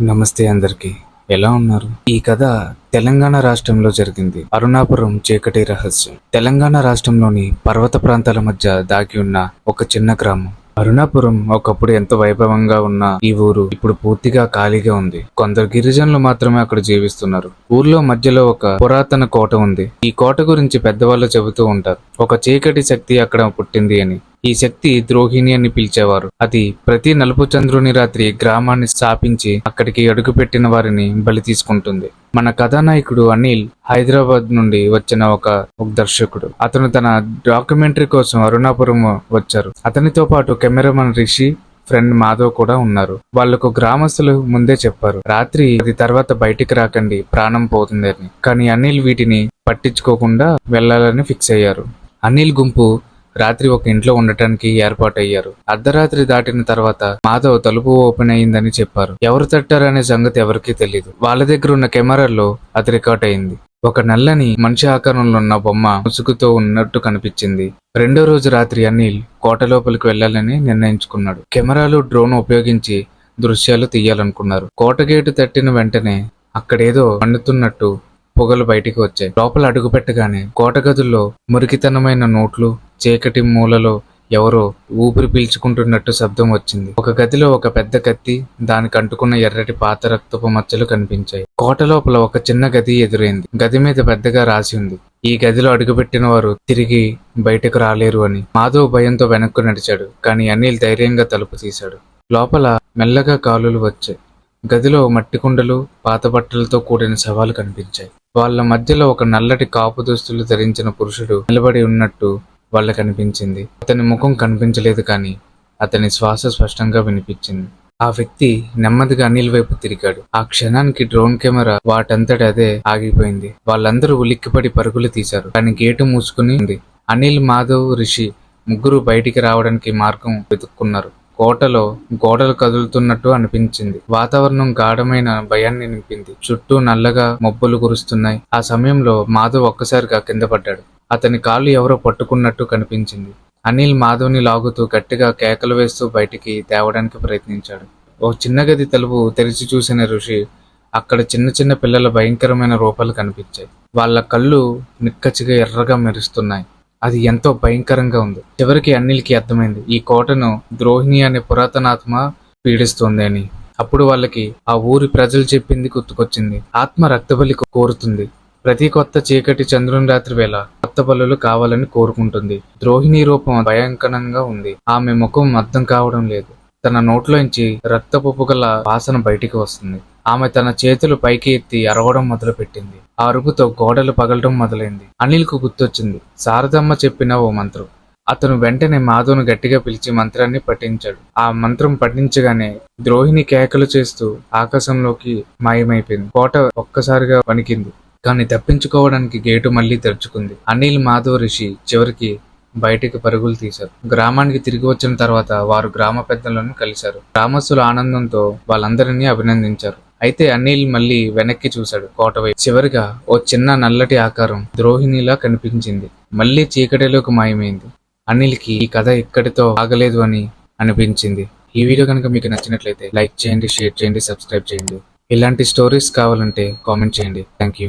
నమస్తే అందరికి. ఎలా ఉన్నారు? ఈ కథ తెలంగాణ రాష్ట్రంలో జరిగింది. అరుణాపురం చీకటి రహస్యం. తెలంగాణ రాష్ట్రంలోని పర్వత ప్రాంతాల మధ్య దాగి ఉన్న ఒక చిన్న గ్రామం. అరుణాపురం ఒకప్పుడు ఎంతో వైభవంగా ఉన్న ఈ ఊరు ఇప్పుడు పూర్తిగా ఖాళీగా ఉంది. కొందరు గిరిజనులు మాత్రమే అక్కడ జీవిస్తున్నారు. ఊర్లో మధ్యలో ఒక పురాతన కోట ఉంది. ఈ కోట గురించి పెద్దవాళ్ళు చెబుతూ ఉంటారు. ఒక చీకటి శక్తి అక్కడ పుట్టింది అని. ఈ శక్తి ద్రోహిణి అని పిలిచేవారు. అది ప్రతి నలుపు చంద్రుని రాత్రి గ్రామాన్ని స్థాపించి అక్కడికి అడుగుపెట్టిన వారిని బలి తీసుకుంటుంది. మన కథానాయకుడు అనిల్ హైదరాబాద్ నుండి వచ్చిన ఒక దర్శకుడు. అతను తన డాక్యుమెంటరీ కోసం అరుణాపురం వచ్చారు. అతనితో పాటు కెమెరామన్ రిషి ఫ్రెండ్ మాధవ్ కూడా ఉన్నారు. వాళ్ళకు గ్రామస్తులు ముందే చెప్పారు. రాత్రి అది తర్వాత బయటికి రాకండి ప్రాణం పోతుందని. కానీ అనిల్ వీటిని పట్టించుకోకుండా వెళ్ళాలని ఫిక్స్ అయ్యారు. అనిల్ గుంపు రాత్రి ఒక ఇంట్లో ఉండటానికి ఏర్పాటయ్యారు. అర్ధరాత్రి దాటిన తర్వాత మాధవ్ తలుపు ఓపెన్ అయిందని చెప్పారు. ఎవరు తట్టారనే సంగతి ఎవరికీ తెలియదు వాళ్ళ దగ్గర ఉన్న కెమెరాల్లో అది రికార్డ్ అయింది. ఒక నల్లని మనిషి ఆకారంలో ఉన్న బొమ్మ ముసుగుతో ఉన్నట్టు కనిపించింది. రెండో రోజు రాత్రి అనిల్ కోట లోపలికి వెళ్ళాలని నిర్ణయించుకున్నాడు. కెమెరాలు డ్రోన్ ఉపయోగించి దృశ్యాలు తీయాలనుకున్నారు. కోట గేటు తట్టిన వెంటనే అక్కడేదో మండుతున్నట్టు పొగలు బయటికి వచ్చాయి. లోపల అడుగు పెట్టగానే కోట గదుల్లో మురికితనమైన నోట్లు చీకటి మూలలో ఎవరో ఊపిరి పీల్చుకుంటున్నట్టు శబ్దం వచ్చింది. ఒక గదిలో ఒక పెద్ద కత్తి దానికి అంటుకున్న ఎర్రటి పాత రక్తపు మచ్చలు కనిపించాయి. కోట లోపల ఒక చిన్న గది ఎదురైంది. గది మీద పెద్దగా రాసి ఉంది. ఈ గదిలో అడుగుపెట్టిన వారు తిరిగి బయటకు రాలేరు అని. మాధవ్ భయంతో వెనక్కు నడిచాడు కానీ అనిల్ ధైర్యంగా తలుపు తీశాడు. లోపల మెల్లగా కాలులు వచ్చాయి. గదిలో మట్టి కుండలు పాత బట్టలతో కూడిన శవాలు కనిపించాయి. వాళ్ళ మధ్యలో ఒక నల్లటి కాపు దుస్తులు ధరించిన పురుషుడు నిలబడి ఉన్నట్టు వల్ల అనిపించింది అతని ముఖం కనిపించలేదు కానీ అతని శ్వాస స్పష్టంగా వినిపించింది. ఆ వ్యక్తి నెమ్మదిగా అనిల్ వైపు తిరిగాడు. ఆ క్షణానికి డ్రోన్ కెమెరా వాటంతట అదే ఆగిపోయింది. వాళ్ళందరూ ఉలిక్కిపడి పరుగులు తీశారు. కానీ గేటు మూసుకుని ఉంది. అనిల్ మాధవ్ రిషి ముగ్గురు బయటికి రావడానికి మార్గం వెతుక్కున్నారు. కోటలో గోడలు కదులుతున్నట్టు అనిపించింది. వాతావరణం గాఢమైన భయాన్ని నింపింది. చుట్టూ నల్లగా మబ్బులు కురుస్తున్నాయి. ఆ సమయంలో మాధవ్ ఒక్కసారిగా కింద పడ్డాడు. అతని కాళ్ళు ఎవరో పట్టుకున్నట్టు కనిపించింది. అనిల్ మాధవ్ని లాగుతూ గట్టిగా కేకలు వేస్తూ బయటికి తేవడానికి ప్రయత్నించాడు. ఓ చిన్న గది తలుపు తెరిచి చూసిన ఋషి అక్కడ చిన్న చిన్న పిల్లల భయంకరమైన రూపాలు కనిపించాయి. వాళ్ళ కళ్ళు నిక్కచ్చిగా ఎర్రగా మెరుస్తున్నాయి. అది ఎంతో భయంకరంగా ఉంది. చివరికి అన్నిల్కి అర్థమైంది ఈ కోటను ద్రోహిణి అనే పురాతనాత్మ పీడిస్తుంది అని. అప్పుడు వాళ్ళకి ఆ ఊరి ప్రజలు చెప్పింది గుర్తుకొచ్చింది. ఆత్మ రక్తబలి కోరుతుంది. ప్రతి కొత్త చీకటి చంద్రుని రాత్రి వేళ కొత్త కావాలని కోరుకుంటుంది. ద్రోహిణి రూపం భయంకరంగా ఉంది. ఆమె ముఖం అర్థం కావడం లేదు. తన నోట్లోంచి రక్తపప్పు గల వాసన బయటికి వస్తుంది. ఆమె తన చేతులు పైకి ఎత్తి అరవడం మొదలుపెట్టింది. ఆ అరుపుతో గోడలు పగలడం మొదలైంది. అనిల్కు గుర్తొచ్చింది. శారదమ్మ చెప్పిన ఓ మంత్రం. అతను వెంటనే మాధవ్ను గట్టిగా పిలిచి మంత్రాన్ని పఠించాడు. ఆ మంత్రం పఠించగానే ద్రోహిణి కేకలు చేస్తూ ఆకాశంలోకి మాయమైపోయింది. కోట ఒక్కసారిగా వణికింది. కానీ తప్పించుకోవడానికి గేటు మళ్ళీ తెరుచుకుంది. అనిల్ మాధవ్ రిషి చివరికి బయటికి పరుగులు తీశారు. గ్రామానికి తిరిగి వచ్చిన తర్వాత వారు గ్రామ పెద్దలను కలిశారు. గ్రామస్తుల ఆనందంతో వాళ్ళందరినీ అభినందించారు. అయితే అనిల్ మళ్ళీ వెనక్కి చూశాడు. కోట వైపు చివరిగా ఓ చిన్న నల్లటి ఆకారం ద్రోహిణిలా కనిపించింది. మళ్ళీ చీకటిలోకి మాయమైంది. అనిల్కి ఈ కథ ఇక్కడితో ఆగలేదు అని అనిపించింది. ఈ వీడియో కనుక మీకు నచ్చినట్లయితే లైక్ చేయండి షేర్ చేయండి సబ్స్క్రైబ్ చేయండి. ఇలాంటి స్టోరీస్ కావాలంటే కామెంట్ చేయండి. Thank you